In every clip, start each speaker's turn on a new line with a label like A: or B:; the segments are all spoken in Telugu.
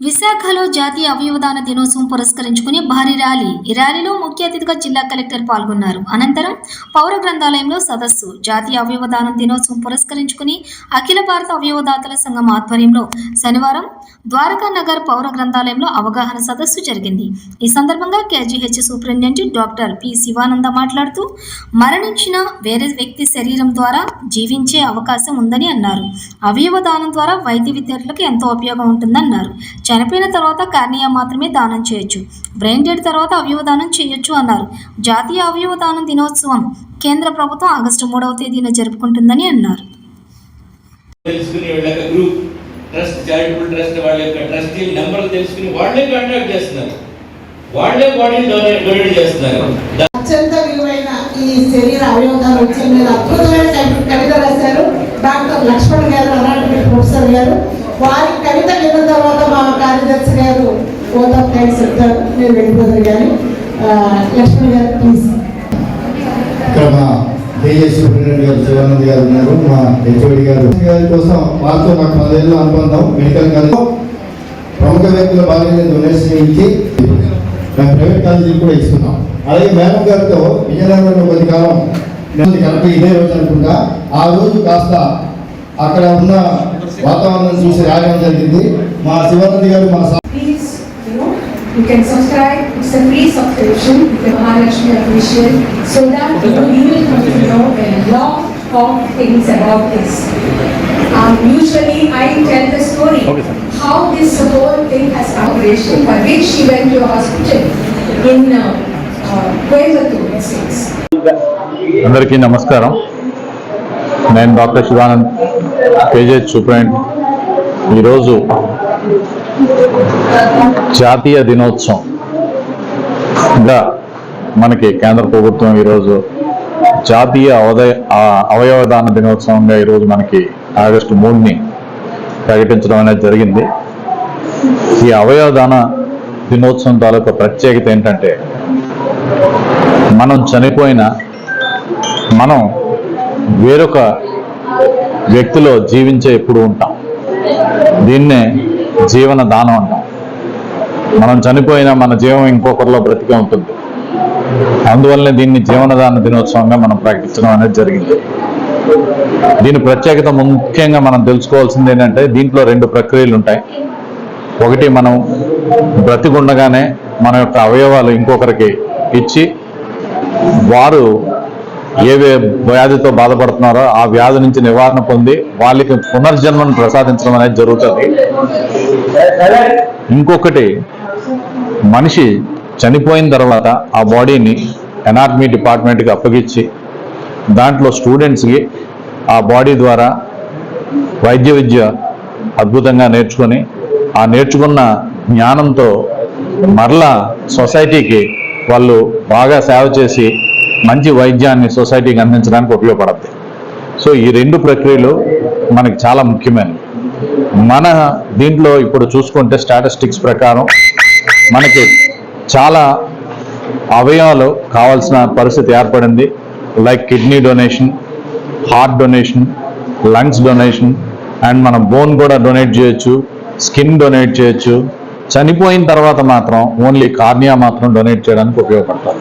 A: విశాఖలో జాతీయ అవయవదాన దినోత్సవం పురస్కరించుకుని భారీ ర్యాలీ. ఈ ర్యాలీలో ముఖ్య అతిథిగా జిల్లా కలెక్టర్ పాల్గొన్నారు. అనంతరం పౌర గ్రంథాలయంలో సదస్సు. జాతీయ అవయవదాన దినోత్సవం పురస్కరించుకుని అఖిల భారత అవయవదాతల సంఘం ఆధ్వర్యంలో శనివారం ద్వారకా నగర్ పౌర గ్రంథాలయంలో అవగాహన సదస్సు జరిగింది. ఈ సందర్భంగా KGH superintendent doctor P Sivananda మాట్లాడుతూ మరణించిన వేరే వ్యక్తి శరీరం ద్వారా జీవించే అవకాశం ఉందని అన్నారు. అవయవదానం ద్వారా వైద్య విద్యార్థులకు ఎంతో ఉపయోగం ఉంటుందన్నారు. చనిపోయిన తర్వాత కార్నియా మాత్రమే దానం చేయొచ్చు. బ్రెయిన్ డెడ్ తర్వాత అవయవ దానం చేయొచ్చు అన్నారు. జాతీయ అవయవ దానం దినోత్సవం కేంద్ర ప్రభుత్వం ఆగస్టు మూడవ తేదీన జరుపుకుంటుందని అన్నారు.
B: తెలుసుకుని వాళ్ళ యొక్క గ్రూప్ ట్రస్ట్ చారిటబుల్ ట్రస్ట్ వాళ్ళ యొక్క ట్రస్టీ నెంబర్లు తెలుసుకుని వాళ్ళే కాంటాక్ట్ చేస్తున్నారు. వాళ్ళే బాడీని డొనేట్ డొనేట్ చేస్తున్నారు. దా-
C: అత్యంత విలువైన ఈ శరీర అవయవాల మీద అద్భుతమైన కవి- కవిత రాశారు. డాక్టర్ లక్ష్మణ్ గారు అలాంటి ప్రొఫెసర్ గారు. వారి కవిత విన్న తర్వాత కార్యదర్శి గారు ఆఫ్ థ్యాంక్స్ చెప్తారు మీరు వెళ్ళిపోతారు కానీ గారు ప్లీజ్
D: ఇక్కడ మా సూపరింటెండెంట్ గారు శివానంద్ గారు ఉన్నారు మా హెచ్ఓడి గారు. గారి కోసం వారితో నాకు పదేళ్ళ అనుబంధం మెడికల్ కాలేజ్. ప్రముఖ వ్యక్తుల బాధ్యత డొనేషన్ ఇచ్చి మేము ప్రైవేట్ కాలేజీకి కూడా ఇస్తున్నాం. అలాగే మేడం గారితో విజయనగరంలో కొద్ది కాలం కరెక్ట్ ఇదే రోజు అనుకుంటా. ఆ రోజు కాస్త అక్కడ ఉన్న వాతావరణం చూసి రాయడం జరిగింది మా శివానంద్ గారు మా
E: you know, you can subscribe, it's a free subscription, with the Maharashtra official, so that, you know, you will come to know a lot of things about this. Um, usually I tell the story, how this whole thing has operation, for which she went to a hospital in uh, uh, Coimbatore, Essex.
F: అందరికీ నమస్కారం నేను డాక్టర్ శివానంద్ కేజీహెచ్ చూపండి ఈరోజు జాతీయ దినోత్సవం. ఇంకా మనకి కేంద్ర ప్రభుత్వం ఈరోజు జాతీయ అవదయ ఆ, అవయవదాన దినోత్సవంగా ఈరోజు మనకి ఆగస్టు మూడుని ప్రకటించడం అనేది జరిగింది. ఈ అవయవదాన దినోత్సవం తాలూకు ప్రత్యేకత ఏంటంటే మనం చనిపోయిన మనం వేరొక వ్యక్తిలో జీవించే ఎప్పుడు ఉంటాం? దీన్నే జీవన దానం అంటాం. మనం చనిపోయిన మన జీవం ఇంకొకరిలో బ్రతికే ఉంటుంది. అందువల్లనే దీన్ని జీవనదాన దినోత్సవంగా మనం ప్రకటించడం అనేది జరిగింది. దీని ప్రత్యేకత ముఖ్యంగా మనం తెలుసుకోవాల్సింది ఏంటంటే దీంట్లో రెండు ప్రక్రియలు ఉంటాయి. ఒకటి మనం బ్రతికుండగానే మన యొక్క అవయవాలు ఇంకొకరికి ఇచ్చి వారు ఏ వ్యాధితో బాధపడుతున్నారో ఆ వ్యాధి నుంచి నివారణ పొంది వాళ్ళకి పునర్జన్మను ప్రసాదించడం అనేది జరుగుతుంది. ఇంకొకటి మనిషి చనిపోయిన తర్వాత ఆ బాడీని ఎనాటమీ డిపార్ట్మెంట్కి అప్పగించి దాంట్లో స్టూడెంట్స్కి ఆ బాడీ ద్వారా వైద్య విద్య అద్భుతంగా నేర్చుకొని ఆ నేర్చుకున్న జ్ఞానంతో మరలా సొసైటీకి వాళ్ళు బాగా సేవ చేసి మంచి వైద్యాన్ని సొసైటీకి అందించడానికి ఉపయోగపడద్ది. సో ఈ రెండు ప్రక్రియలు మనకి చాలా ముఖ్యమైనవి. మన దీంట్లో ఇప్పుడు చూసుకుంటే స్టాటిస్టిక్స్ ప్రకారం మనకి చాలా అవయవాలు కావాల్సిన పరిస్థితి ఏర్పడింది. Like kidney donation heart donation lungs donation and మనం బోన్ కూడా డొనేట్ చేయొచ్చు స్కిన్ డొనేట్ చేయొచ్చు. చనిపోయిన తర్వాత మాత్రం ఓన్లీ కార్నియా మాత్రం డొనేట్ చేయడానికి ఉపయోగపడతారు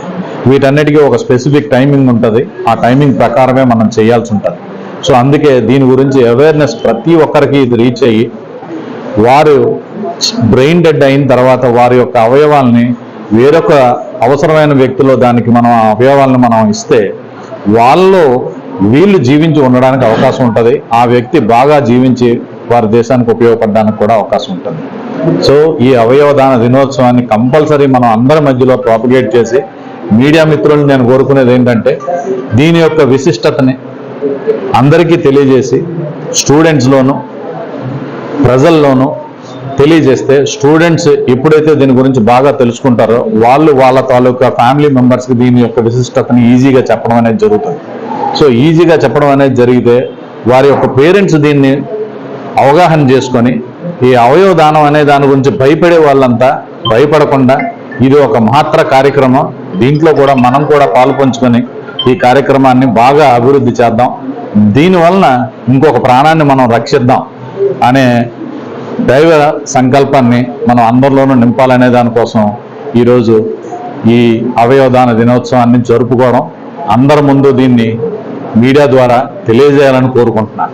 F: వీటన్నిటికీ ఒక స్పెసిఫిక్ టైమింగ్ ఉంటుంది. ఆ టైమింగ్ ప్రకారమే మనం చేయాల్సి ఉంటుంది. సో అందుకే దీని గురించి అవేర్నెస్ ప్రతి ఒక్కరికి ఇది రీచ్ అయ్యి వారు బ్రెయిన్ డెడ్ అయిన తర్వాత వారి యొక్క అవయవాల్ని వేరొక అవసరమైన వ్యక్తిలో దానికి మనం ఆ అవయవాలను మనం ఇస్తే వాళ్ళలో వీళ్ళు జీవించి ఉండడానికి అవకాశం ఉంటుంది. ఆ వ్యక్తి బాగా జీవించి వారి దేశానికి ఉపయోగపడడానికి కూడా అవకాశం ఉంటుంది. సో ఈ అవయవదాన దినోత్సవాన్ని కంపల్సరీ మనం అందరి మధ్యలో ప్రాపగేట్ చేసి మీడియా మిత్రులను నేను కోరుకునేది ఏంటంటే దీని యొక్క విశిష్టతని అందరికీ తెలియజేసి స్టూడెంట్స్లోనూ ప్రజల్లోనూ తెలియజేస్తే స్టూడెంట్స్ ఎప్పుడైతే దీని గురించి బాగా తెలుసుకుంటారో వాళ్ళు వాళ్ళ తాలూకా ఫ్యామిలీ మెంబర్స్కి దీని యొక్క విశిష్టతని ఈజీగా చెప్పడం అనేది జరుగుతుంది. సో ఈజీగా చెప్పడం అనేది జరిగితే వారి యొక్క పేరెంట్స్ దీన్ని అవగాహన చేసుకొని ఈ అవయవ దానం అనే దాని గురించి భయపడే వాళ్ళంతా భయపడకుండా ఇది ఒక మహత్తర కార్యక్రమం. దీంట్లో కూడా మనం కూడా పాలు పంచుకొని ఈ కార్యక్రమాన్ని బాగా అభివృద్ధి చేద్దాం. దీనివలన ఇంకొక ప్రాణాన్ని మనం రక్షిద్దాం అనే దైవ సంకల్పాన్ని మనం అందరిలోనూ నింపాలనే దానికోసం ఈరోజు ఈ అవయవదాన దినోత్సవాన్ని జరుపుకోవడం అందరి ముందు దీన్ని మీడియా ద్వారా తెలియజేయాలని కోరుకుంటున్నాను.